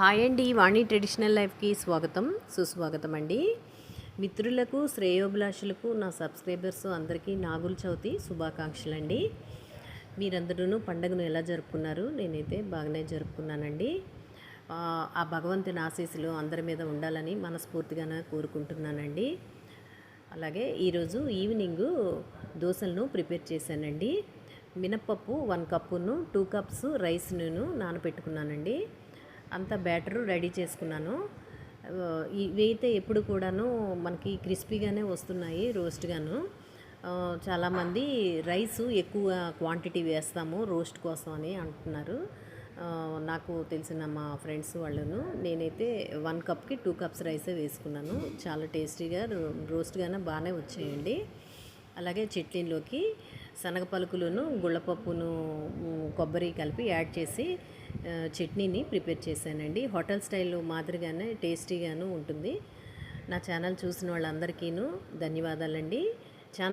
Hi అండి వాణి traditional లైఫ్కి స్వాగతం సుస్వాగతం అండి. మిత్రులకు శ్రేయోభిలాషులకు నా సబ్స్క్రైబర్స్ అందరికీ నాగుల చవితి శుభాకాంక్షలు అండి మీరందరూ పండుగను ఎలా జరుపుకున్నారు? నేనైతే బాగానే జరుపుకున్నానండి. ఆ, భగవంతుని ఆశీస్సులు అందరి మీద ఉండాలని మనస్ఫూర్తిగానే కోరుకుంటున్నానండి. అలాగే ఈరోజు ఈవినింగ్ దోశలను ప్రిపేర్ చేశానండి. మినప్పప్పు వన్ కప్పును టూ కప్స్ రైస్ నేను నానబెట్టుకున్నానండి. అంత బ్యాటరు రెడీ చేసుకున్నాను. ఇవి అయితే ఎప్పుడు కూడాను మనకి క్రిస్పీగానే వస్తున్నాయి రోస్ట్గాను చాలామంది రైస్ ఎక్కువ క్వాంటిటీ వేస్తాము రోస్ట్ కోసం అని అంటున్నారు. నాకు తెలిసిన మా ఫ్రెండ్స్ వాళ్ళను నేనైతే వన్ కప్కి టూ కప్స్ రైసే వేసుకున్నాను. చాలా టేస్టీగా రో- రోస్ట్గానే బాగానే వచ్చాయండి. అలాగే చట్నీలోకి శనగ పలుకులను గుళ్ళపప్పును కొబ్బరి కలిపి యాడ్ చేసి చట్నీని ప్రిపేర్ చేశానండి. హోటల్ స్టైల్ మాదిరిగానే టేస్టీగాను ఉంటుంది. నా ఛానల్ చూసిన వాళ్ళందరికీను ధన్యవాదాలండి.